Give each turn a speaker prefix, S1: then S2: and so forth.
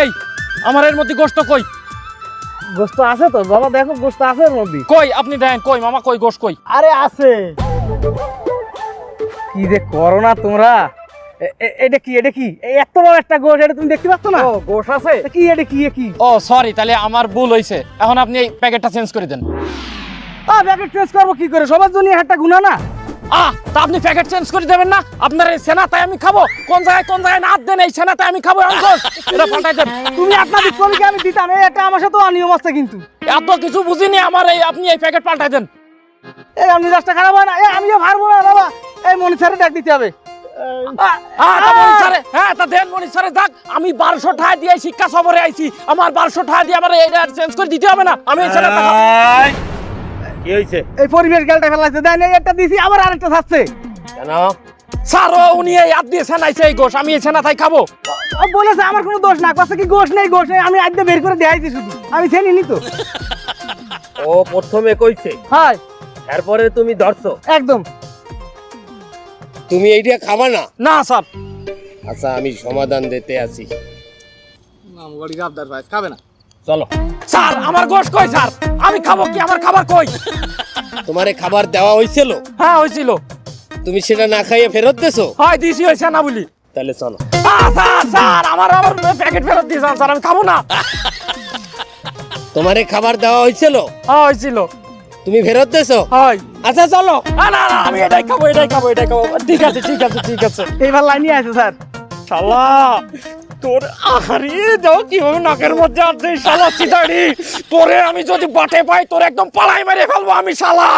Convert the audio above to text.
S1: এই আমার এর মধ্যে গোস্ত কই?
S2: গোস্ত আছে তো বাবা দেখো গোস্ত আছে এর মধ্যে।
S1: কই আপনি দেন কই মামা কই গোস্ত কই?
S2: আরে আছে। কি যে করো না তোমরা? এটা কি এটা কি? বড় একটা এটা তুমি দেখতে পাচ্ছ না? আছে। কি এটা কি
S1: ও সরি তাহলে আমার ভুল হয়েছে এখন আপনি এই প্যাকেটটা চেঞ্জ করে দেন।
S2: প্যাকেট চেঞ্জ করব কি করে? সবার জন্য একটা গুণা না?
S1: আহ তা আপনি প্যাকেট চেঞ্জ করে দেবেন না? আপনার এই সেনা আমি খাব। কোন জায়গায় কোন জায়গায় না দেন এই সেনা তাই আমি খাব এটা পাল্টাই দেন।
S2: তুমি আপনার কবিকে আমি দিতাম একটা আমার সাথে অনিয়ম আছে কিন্তু।
S1: এত কিছু বুঝিনি আমার এই আপনি এই প্যাকেট পাল্টাই দেন।
S2: এই আমি রাস্তা খারাপ হয় না এই আমিও পারব না বাবা। এই মনি স্যারে ডাক দিতে হবে।
S1: হ্যাঁ আমি বারোশো টাকা দিয়ে শিক্ষা সফরে আইছি। আমার বারোশো টাকা দিয়ে আমার চেঞ্জ করে দিতে হবে না। আমি
S3: কি হয়েছে
S2: এই পরিবেশ গেলটা ফেলাইছে। দেন এই একটা দিছি আবার আরেকটা
S3: কেন?
S1: উনি এই হাত দিয়ে সেনাইছে এই গোশ আমি এই সেনা তাই খাব।
S2: ও বলেছে আমার কোনো দোষ না। কি গোশ নেই গোশ নেই আমি বের করে দেখাইছি শুধু। আমি তো।
S3: ও প্রথমে কইছে?
S2: হয়।
S3: তারপরে তুমি ধরছো?
S2: একদম।
S3: তুমি এইটা খাবা না?
S1: না স্যার।
S3: আচ্ছা আমি সমাধান দিতে আছি।
S2: খাবে না।
S3: চলো।
S1: স্যার আমার গোশ কই স্যার? আমি খাব কি? আমার খাবার কই?
S3: তোমারে খাবার দেওয়া হয়েছিল
S1: হ্যাঁ হয়েছিল
S3: তুমি সেটা না খাইয়ে ফেরত দেছো
S1: হয় দিয়েছি ওই সেনা বলি।
S3: তাহলে চলো।
S1: স্যার স্যার আমার আমার প্যাকেট ফেরত দিয়ে যান, স্যার আমি খাব না।
S3: তোমারে খাবার দেওয়া হয়েছিল
S1: হ্যাঁ হয়েছিল
S3: তুমি ফেরত দেছো
S1: হয়।
S3: আচ্ছা চলো।
S1: না না না আমি এটাই খাব এটাই খাব এটাই খাব। ঠিক আছে ঠিক আছে ঠিক আছে।
S2: এইবার লাইনে আছে স্যার।
S1: শালা। তোর হারিয়ে যাও কীভাবে নাকের মধ্যে আছে শালা চিতাড়ি তোরে আমি যদি বাটে পাই, তোর একদম পালাই মেরে ফেলব আমি, শালা।